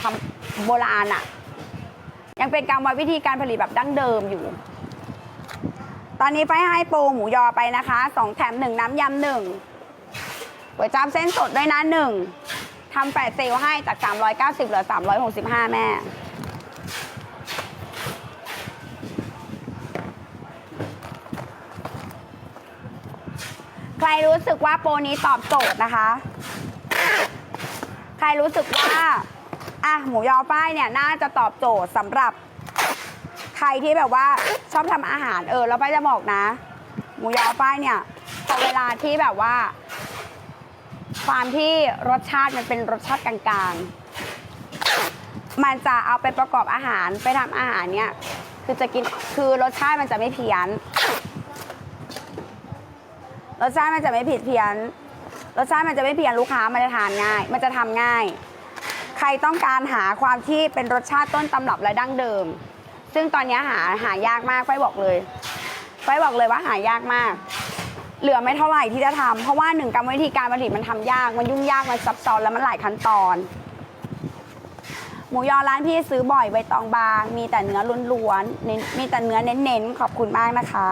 ทำโบราณอะยังเป็นกรรมวิธีการผลิตแบบดั้งเดิมอยู่ ตอนนี้ไฟให้โปรหมูยอไปนะคะสองแถมหนึ่งน้ำยำหนึ่งก๋วยจั๊บเส้นสดด้วยนะหนึ่งทำแปดเซลให้จาก 390เหลือ 365 แม่ใครรู้สึกว่าโปรนี้ตอบโจทย์นะคะ ใครรู้สึกว่า อะหมูยอป้ายเนี่ยน่าจะตอบโจทย์สำหรับใครที่แบบว่าชอบทำอาหารเออแล้วป้ายจะบอกนะ หมูยอป้ายเนี่ยพอเวลาที่แบบว่า ความที่รสชาติมันเป็นรสชาติกลางๆ มันจะเอาไปประกอบอาหารไปทำอาหารเนี่ยคือจะกินคือรสชาติมันจะไม่เพี้ยนรสชาติมันจะไม่ผิดเพี้ยนรสชาติมันจะไม่เพี้ยนลูกค้ามันจะทานง่าย มันจะทำง่าย ใครต้องการหาความที่เป็นรสชาติต้นตำรับและดั้งเดิม ซึ่งตอนนี้หาหายากมากไฟบอกเลยไฟบอกเลยว่าหายากมาก เหลือไม่เท่าไหร่ที่จะทำเพราะว่าหนึ่งกรรมวิธีการผลิตมันทำยากมันยุ่งยากมันซับซ้อนแล้วมันหลายขั้นตอน หมูยอร้านพี่ซื้อบ่อยใบตองบาง มีแต่เนื้อล้วนๆเน้นมีแต่เนื้อเน้นๆขอบคุณมากนะคะ